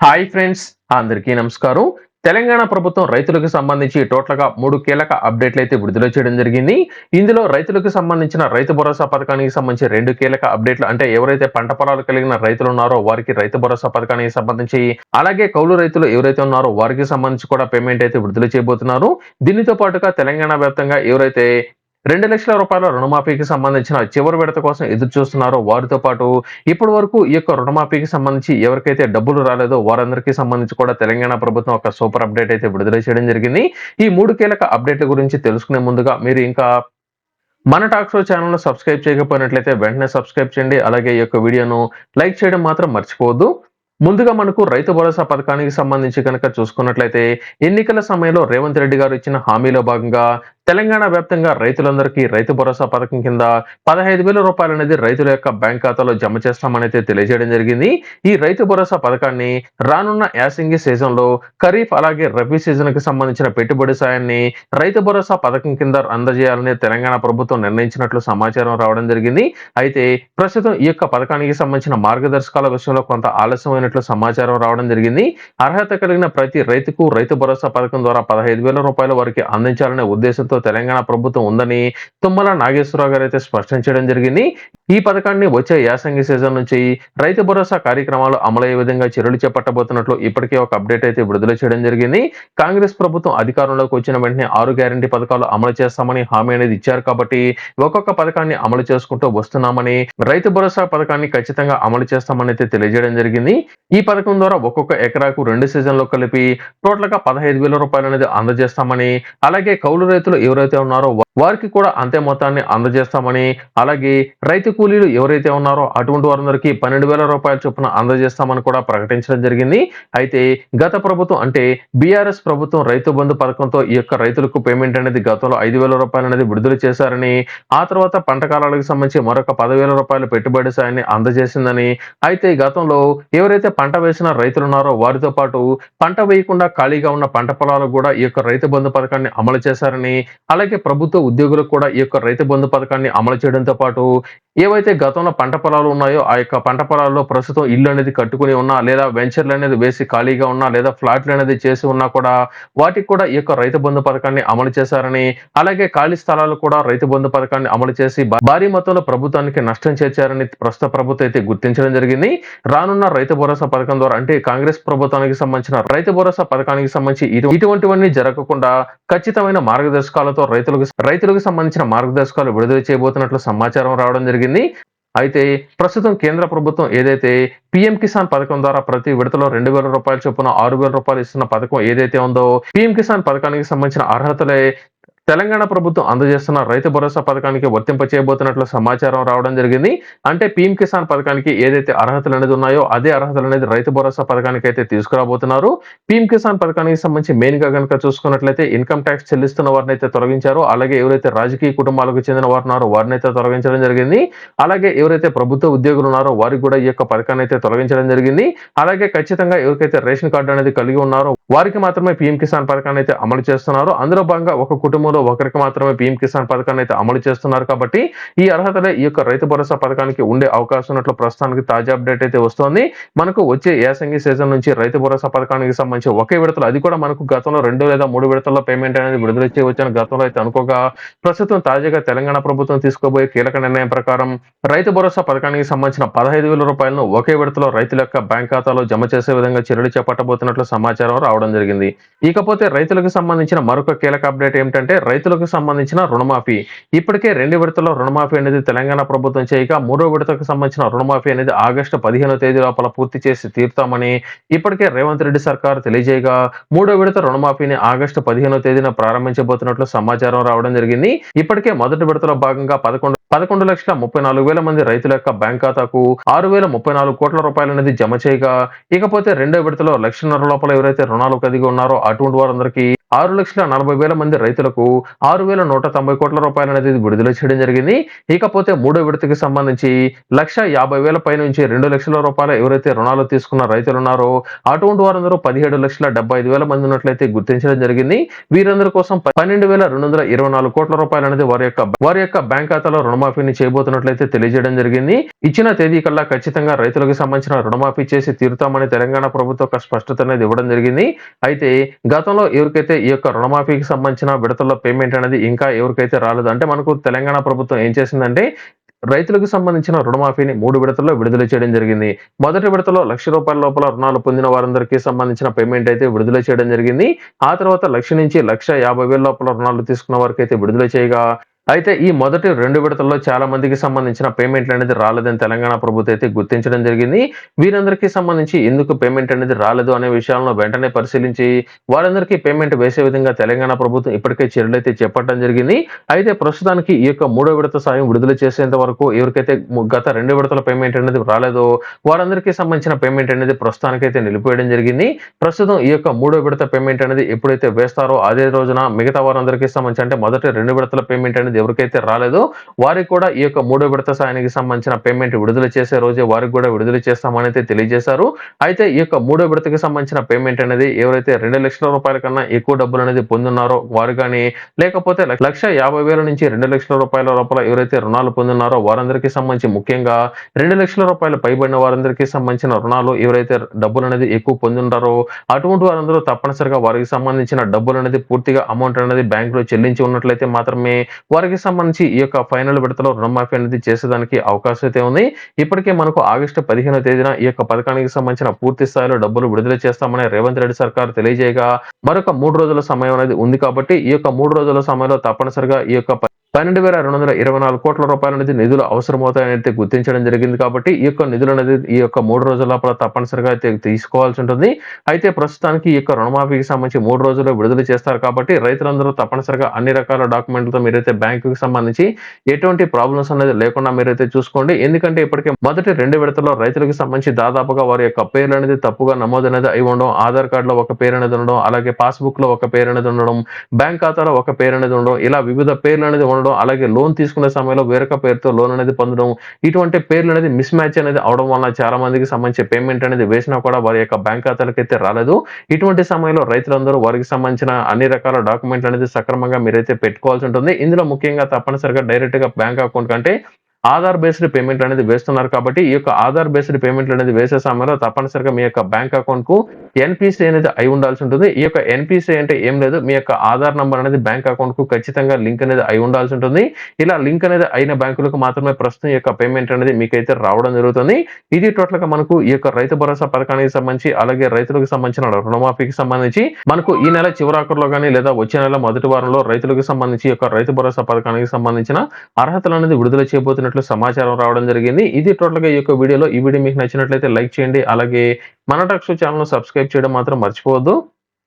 Hi friends అందరికీ నమస్కారం. తెలంగాణ ప్రభుత్వం రైతులకు సంబంధించి టోటల్గా మూడు కీలక అప్డేట్లు అయితే విడుదల చేయడం జరిగింది. ఇందులో రైతులకు సంబంధించిన రైతు భరోసా పథకానికి సంబంధించి రెండు కీలక అప్డేట్లు అంటే ఎవరైతే పంట పొలాలు కలిగిన రైతులు ఉన్నారో వారికి రైతు భరోసా పథకానికి సంబంధించి అలాగే కౌలు రైతులు ఎవరైతే ఉన్నారో వారికి సంబంధించి కూడా పేమెంట్ అయితే విడుదల చేయబోతున్నారు. దీనితో పాటుగా తెలంగాణ వ్యాప్తంగా ఎవరైతే రెండు లక్షల రూపాయల రుణమాఫీకి సంబంధించిన చివరి విడత కోసం ఎదురు చూస్తున్నారో వారితో పాటు ఇప్పటి వరకు ఈ యొక్క రుణమాఫీకి సంబంధించి ఎవరికైతే డబ్బులు రాలేదో వారందరికీ సంబంధించి కూడా తెలంగాణ ప్రభుత్వం ఒక సూపర్ అప్డేట్ అయితే విడుదల చేయడం జరిగింది. ఈ మూడు కీలక అప్డేట్ల గురించి తెలుసుకునే ముందుగా మీరు ఇంకా మన టాక్ షో ఛానల్ సబ్స్క్రైబ్ చేయకపోయినట్లయితే వెంటనే సబ్స్క్రైబ్ చేయండి. అలాగే ఈ యొక్క వీడియోను లైక్ చేయడం మాత్రం మర్చిపోవద్దు. ముందుగా మనకు రైతు భరోసా పథకానికి సంబంధించి కనుక చూసుకున్నట్లయితే ఎన్నికల సమయంలో రేవంత్ రెడ్డి గారు ఇచ్చిన హామీలో భాగంగా తెలంగాణ వ్యాప్తంగా రైతులందరికీ రైతు భరోసా పథకం కింద పదహైదు వేల రూపాయలు అనేది రైతుల యొక్క బ్యాంక్ ఖాతాలో జమ చేస్తామని తెలియజేయడం జరిగింది. ఈ రైతు భరోసా పథకాన్ని రానున్న యాసింగి సీజన్లో ఖరీఫ్ అలాగే రబీ సీజన్కి సంబంధించిన పెట్టుబడి సాయాన్ని రైతు భరోసా పథకం కింద అందజేయాలని తెలంగాణ ప్రభుత్వం నిర్ణయించినట్లు సమాచారం రావడం జరిగింది. అయితే ప్రస్తుతం ఈ యొక్క పథకానికి సంబంధించిన మార్గదర్శకాల విషయంలో కొంత ఆలస్యమైనట్లు సమాచారం రావడం జరిగింది. అర్హత కలిగిన ప్రతి రైతుకు రైతు భరోసా పథకం ద్వారా పదహైదు వేల రూపాయల వరకు అందించాలనే ఉద్దేశంతో తెలంగాణ ప్రభుత్వం ఉందని తుమ్మల నాగేశ్వరరావు గారు అయితే స్పష్టం చేయడం జరిగింది. ఈ పథకాన్ని వచ్చే యాసంగి సీజన్ నుంచి రైతు భరోసా కార్యక్రమాలు అమలయ్యే విధంగా చర్యలు చేపట్టబోతున్నట్లు ఇప్పటికే ఒక అప్డేట్ అయితే విడుదల చేయడం జరిగింది. కాంగ్రెస్ ప్రభుత్వం అధికారంలోకి వచ్చిన వెంటనే ఆరు గ్యారంటీ పథకాలు అమలు చేస్తామని హామీ అనేది ఇచ్చారు కాబట్టి ఒక్కొక్క పథకాన్ని అమలు చేసుకుంటూ వస్తున్నామని రైతు భరోసా పథకాన్ని ఖచ్చితంగా అమలు చేస్తామని అయితే తెలియజేయడం జరిగింది. ఈ పథకం ద్వారా ఒక్కొక్క ఎకరాకు రెండు సీజన్లో కలిపి టోటల్గా పదహైదు వేల రూపాయలు అనేది అందజేస్తామని అలాగే కౌలు రైతులు ఎవరైతే ఉన్నారో వారికి కూడా అంతే మొత్తాన్ని అందజేస్తామని అలాగే రైతు కూలీలు ఎవరైతే ఉన్నారో అటువంటి వారందరికీ పన్నెండు వేల రూపాయల చొప్పున అందజేస్తామని కూడా ప్రకటించడం జరిగింది. అయితే గత ప్రభుత్వం అంటే బీఆర్ఎస్ ప్రభుత్వం రైతు బంధు పథకంతో ఈ యొక్క రైతులకు పేమెంట్ అనేది గతంలో ఐదు వేల రూపాయలు అనేది విడుదల చేశారని ఆ తర్వాత పంట కాలాలకు సంబంధించి మరొక పదివేల రూపాయల పెట్టుబడి సాయాన్ని అందజేసిందని అయితే గతంలో ఎవరైతే పంట వేసిన రైతులు ఉన్నారో వారితో పాటు పంట వేయకుండా ఖాళీగా ఉన్న పంట పొలాలకు కూడా ఈ యొక్క రైతు బంధు పథకాన్ని అమలు చేశారని అలాగే ప్రభుత్వ ఉద్యోగులకు కూడా ఈ యొక్క రైతు బంధు పథకాన్ని అమలు చేయడంతో పాటు ఏవైతే గతంలో పంట పొలాలు ఉన్నాయో ఆ యొక్క పంట పొలాల్లో ప్రస్తుతం ఇల్లు అనేది కట్టుకుని ఉన్నా లేదా వెంచర్లు అనేది వేసి ఖాళీగా ఉన్నా లేదా ఫ్లాట్లు అనేది చేసి ఉన్నా కూడా వాటికి కూడా ఈ యొక్క రైతు బంధు పథకాన్ని అమలు చేశారని అలాగే ఖాళీ స్థలాలు కూడా రైతు బంధు పథకాన్ని అమలు చేసి భారీ మొత్తంలో ప్రభుత్వానికి నష్టం చేర్చారని ప్రస్తుత ప్రభుత్వం అయితే గుర్తించడం జరిగింది. రానున్న రైతు భరోసా పథకం ద్వారా అంటే కాంగ్రెస్ ప్రభుత్వానికి సంబంధించిన రైతు భరోసా పథకానికి సంబంధించి ఇటువంటివన్నీ జరగకుండా ఖచ్చితమైన మార్గదర్శకాలతో రైతులకు రైతులకు సంబంధించిన మార్గదర్శకాలు విడుదల చేయబోతున్నట్లు సమాచారం రావడం జరిగింది. అయితే ప్రస్తుతం కేంద్ర ప్రభుత్వం ఏదైతే పిఎం కిసాన్ పథకం ద్వారా ప్రతి విడతలో రెండు వేల రూపాయల చొప్పున ఆరు వేల రూపాయలు ఇస్తున్న పథకం ఏదైతే ఉందో పిఎం కిసాన్ పథకానికి సంబంధించిన అర్హతలే తెలంగాణ ప్రభుత్వం అందజేస్తున్న రైతు భరోసా పథకానికి వర్తింప చేయబోతున్నట్లు సమాచారం రావడం జరిగింది. అంటే పీఎం కిసాన్ పథకానికి ఏదైతే అర్హతలు అనేది ఉన్నాయో అదే అర్హతలు అనేది రైతు భరోసా పథకానికి అయితే తీసుకురాబోతున్నారు. పీఎం కిసాన్ పథకానికి సంబంధించి మెయిన్గా కనుక చూసుకున్నట్లయితే ఇన్కమ్ ట్యాక్స్ చెల్లిస్తున్న వారిని అయితే తొలగించారో. అలాగే ఎవరైతే రాజకీయ కుటుంబాలకు చెందిన వారు ఉన్నారో వారిని అయితే తొలగించడం జరిగింది. అలాగే ఎవరైతే ప్రభుత్వ ఉద్యోగులు ఉన్నారో వారికి కూడా ఈ యొక్క పథకాన్ని అయితే తొలగించడం జరిగింది. అలాగే ఖచ్చితంగా ఎవరికైతే రేషన్ కార్డు అనేది కలిగి ఉన్నారో వారికి మాత్రమే పీఎం కిసాన్ పథకాన్ని అయితే అమలు చేస్తున్నారు. అందులో భాగంగా ఒక కుటుంబంలో ఒకరికి మాత్రమే పీఎం కిసాన్ పథకాన్ని అయితే అమలు చేస్తున్నారు కాబట్టి ఈ అర్హతలే ఈ యొక్క రైతు భరోసా పథకానికి ఉండే అవకాశం ఉన్నట్లు ప్రస్తుతానికి తాజా అప్డేట్ అయితే వస్తోంది. మనకు వచ్చే యాసంగి సీజన్ నుంచి రైతు భరోసా పథకానికి సంబంధించి ఒకే విడతలు అది కూడా మనకు గతంలో రెండు లేదా మూడు విడతల్లో పేమెంట్ అనేది విడుదల చేయవచ్చని గతంలో అయితే అనుకోగా ప్రస్తుతం తాజాగా తెలంగాణ ప్రభుత్వం తీసుకోబోయే కీలక నిర్ణయం ప్రకారం రైతు భరోసా పథకానికి సంబంధించిన పదహైదు వేల రూపాయలను ఒకే విడతలో రైతుల యొక్క బ్యాంక్ ఖాతాలో జమ చేసే విధంగా చర్యలు చేపట్టబోతున్నట్లు సమాచారం రావడం జరిగింది. ఇకపోతే రైతులకు సంబంధించిన మరొక కీలక అప్డేట్ ఏమిటంటే రైతులకు సంబంధించిన రుణమాఫీ. ఇప్పటికే రెండు విడతల్లో రుణమాఫీ అనేది తెలంగాణ ప్రభుత్వం చేయగా మూడో విడతకు సంబంధించిన రుణమాఫీ అనేది ఆగస్టు పదిహేనో తేదీ లోపల పూర్తి చేసి తీరుతామని ఇప్పటికే రేవంత్ రెడ్డి సర్కార్ తెలియజేయగా మూడో విడత రుణమాఫీని ఆగస్టు పదిహేనో తేదీన ప్రారంభించబోతున్నట్లు సమాచారం రావడం జరిగింది. ఇప్పటికే మొదటి విడతలో భాగంగా పదకొండు పదకొండు లక్షల ముప్పై నాలుగు వేల మంది రైతుల యొక్క బ్యాంక్ ఖాతాకు ఆరు వేల ముప్పై నాలుగు కోట్ల రూపాయలు అనేది జమ చేయగా ఇకపోతే రెండో విడతలో లక్షన్నర లోపల ఎవరైతే రుణాలు కలిగి ఉన్నారో అటువంటి వారందరికీ ఆరు లక్షల నలభై వేల మంది రైతులకు ఆరు వేల నూట తొంభై కోట్ల రూపాయలు అనేది విడుదల చేయడం జరిగింది. ఇకపోతే మూడో విడతకి సంబంధించి లక్ష యాభై వేల పై నుంచి రెండు లక్షల రూపాయలు ఎవరైతే రుణాలు తీసుకున్న రైతులు ఉన్నారో అటువంటి వారందరూ పదిహేడు లక్షల డెబ్బై ఐదు వేల మంది ఉన్నట్లయితే గుర్తించడం జరిగింది. వీరందరి కోసం పన్నెండు వేల రెండు వందల ఇరవై నాలుగు కోట్ల రూపాయలు అనేది వారి యొక్క వారి యొక్క బ్యాంక్ ఖాతాలో రుణమాఫీని చేయబోతున్నట్లయితే తెలియజేయడం జరిగింది. ఇచ్చిన తేదీ కల్లా ఖచ్చితంగా రైతులకు సంబంధించిన రుణమాఫీ చేసి తీరుతామని తెలంగాణ ప్రభుత్వం ఒక స్పష్టత అనేది ఇవ్వడం జరిగింది. అయితే గతంలో ఎవరికైతే ఈ యొక్క రుణమాఫీకి సంబంధించిన విడతల్లో పేమెంట్ అనేది ఇంకా ఎవరికైతే రాలేదు? అంటే మనకు తెలంగాణ ప్రభుత్వం ఏం చేసిందంటే రైతులకు సంబంధించిన రుణమాఫీని మూడు విడతల్లో విడుదల చేయడం జరిగింది. మొదటి విడతలో లక్ష రూపాయల లోపల రుణాలు పొందిన వారందరికీ సంబంధించిన పేమెంట్ అయితే విడుదల చేయడం జరిగింది. ఆ తర్వాత లక్ష నుంచి లక్ష యాభై వేల లోపల రుణాలు తీసుకున్న వారికి అయితే విడుదల చేయగా అయితే ఈ మొదటి రెండు విడతల్లో చాలా మందికి సంబంధించిన పేమెంట్లు అనేది రాలేదని తెలంగాణ ప్రభుత్వం అయితే గుర్తించడం జరిగింది. వీరందరికీ సంబంధించి ఎందుకు పేమెంట్ అనేది రాలేదు అనే విషయాలను వెంటనే పరిశీలించి వారందరికీ పేమెంట్ వేసే విధంగా తెలంగాణ ప్రభుత్వం ఇప్పటికే చర్యలు అయితే చేపట్టడం జరిగింది. అయితే ప్రస్తుతానికి ఈ యొక్క మూడో విడత సాయం విడుదల చేసేంత వరకు ఎవరికైతే గత రెండు విడతల పేమెంట్ అనేది రాలేదో వారందరికీ సంబంధించిన పేమెంట్ అనేది ప్రస్తుతానికైతే నిలిపివేయడం జరిగింది. ప్రస్తుతం ఈ యొక్క మూడో విడత పేమెంట్ అనేది ఎప్పుడైతే వేస్తారో అదే రోజున మిగతా వారందరికీ సంబంధించి అంటే మొదటి రెండు విడతల పేమెంట్ అనేది ఎవరికైతే రాలేదో వారికి కూడా ఈ యొక్క మూడో విడత సాయానికి సంబంధించిన పేమెంట్ విడుదల చేసే రోజే వారికి కూడా విడుదల చేస్తామని అయితే తెలియజేశారు. అయితే ఈ యొక్క మూడో విడతకి సంబంధించిన పేమెంట్ అనేది ఎవరైతే రెండు లక్షల రూపాయల కన్నా ఎక్కువ డబ్బులు అనేది పొందున్నారో వారు కానీ లేకపోతే లక్ష- యాభై వేల నుంచి రెండు లక్షల రూపాయల లోపల ఎవరైతే రుణాలు పొందున్నారో వారందరికీ సంబంధించి ముఖ్యంగా రెండు లక్షల రూపాయలు పైబడిన వారందరికీ సంబంధించిన రుణాలు ఎవరైతే డబ్బులు అనేది ఎక్కువ పొందుంటారో అటువంటి వారందరూ తప్పనిసరిగా వారికి సంబంధించిన డబ్బులు అనేది పూర్తిగా అమౌంట్ అనేది బ్యాంకులో చెల్లించి ఉన్నట్లయితే మాత్రమే వారికి సంబంధించి ఈ యొక్క ఫైనల్ విడతలో రుణమాఫీ అనేది చేసేదానికి అవకాశం అయితే ఉంది. ఇప్పటికే మనకు ఆగస్టు పదిహేనో తేదీన ఈ యొక్క పథకానికి సంబంధించిన పూర్తి స్థాయిలో డబ్బులు విడుదల చేస్తామని రేవంత్ రెడ్డి సర్కార్ తెలియజేయగా మరొక మూడు రోజుల సమయం అనేది ఉంది కాబట్టి ఈ యొక్క మూడు రోజుల సమయంలో తప్పనిసరిగా ఈ యొక్క పన్నెండు వేల రెండు వందల ఇరవై నాలుగు కోట్ల రూపాయల అనేది నిధులు అవసరమవుతాయని అయితే గుర్తించడం జరిగింది కాబట్టి ఈ యొక్క నిధులు అనేది ఈ యొక్క మూడు రోజుల లోపల తప్పనిసరిగా అయితే తీసుకోవాల్సి ఉంటుంది. అయితే ప్రస్తుతానికి ఈ యొక్క రుణమాఫీకి సంబంధించి మూడు రోజుల్లో విడుదల చేస్తారు కాబట్టి రైతులందరూ తప్పనిసరిగా అన్ని రకాల డాక్యుమెంట్లతో మీరైతే బ్యాంకుకి సంబంధించి ఎటువంటి ప్రాబ్లమ్స్ అనేది లేకుండా మీరైతే చూసుకోండి. ఎందుకంటే ఇప్పటికే మొదటి రెండు విడతల్లో రైతులకు సంబంధించి దాదాపుగా వారి యొక్క పేర్లు అనేది తప్పుగా నమోదు అనేది అయి ఉండడం ఆధార్ కార్డులో ఒక పేరు అనేది ఉండడం అలాగే పాస్బుక్లో ఒక పేరు అనేది ఉండడం బ్యాంక్ ఖాతాలో ఒక పేరు అనేది ఉండడం ఇలా వివిధ పేర్లు అనేది ఉండడం అలాగే లోన్ తీసుకునే సమయంలో వేరొక పేరుతో లోన్ అనేది పొందడం ఇటువంటి పేర్లు అనేది మిస్ మ్యాచ్ అనేది అవడం వలన చాలా మందికి సంబంధించి పేమెంట్ అనేది వేసినా కూడా వారి యొక్క బ్యాంక్ ఖాతాలకైతే అయితే రాలేదు. ఇటువంటి సమయంలో రైతులందరూ వారికి సంబంధించిన అన్ని రకాల డాక్యుమెంట్లు అనేది సక్రమంగా మీరైతే పెట్టుకోవాల్సి ఉంటుంది. ఇందులో ముఖ్యంగా తప్పనిసరిగా డైరెక్ట్గా బ్యాంక్ అకౌంట్ కంటే ఆధార్ బేస్డ్ పేమెంట్ అనేది వేస్తున్నారు కాబట్టి ఈ యొక్క ఆధార్ బేస్డ్ పేమెంట్ అనేది వేసే సమయంలో తప్పనిసరిగా మీ యొక్క బ్యాంక్ అకౌంట్కు ఎన్పిసి అనేది అయి ఉండాల్సి ఉంటుంది. ఈ యొక్క ఎన్పిసి అంటే ఏం లేదు. మీ యొక్క ఆధార్ నంబర్ అనేది బ్యాంక్ అకౌంట్కు ఖచ్చితంగా లింక్ అనేది అయి ఉండాల్సి ఉంటుంది. ఇలా లింక్ అనేది అయిన బ్యాంకులకు మాత్రమే ప్రస్తుతం ఈ యొక్క పేమెంట్ అనేది మీకైతే రావడం జరుగుతుంది. ఇది టోటల్గా మనకు ఈ యొక్క రైతు భరోసా పథకానికి సంబంధించి అలాగే రైతులకు సంబంధించిన రుణమాఫీకి సంబంధించి మనకు ఈ నెల చివరాఖరులో కానీ లేదా వచ్చే నెల మొదటి వారంలో రైతులకు సంబంధించి యొక్క రైతు భరోసా పథకానికి సంబంధించిన అర్హతలు అనేది విడుదల చేయబోతున్నట్లు సమాచారం రావడం జరిగింది. ఇది టోటల్గా ఈ యొక్క వీడియోలో ఈ వీడియో మీకు నచ్చినట్లయితే లైక్ చేయండి. అలాగే మన టక్ షో ఛానల్ను సబ్స్క్రైబ్ చేయడం మాత్రం మర్చిపోవద్దు.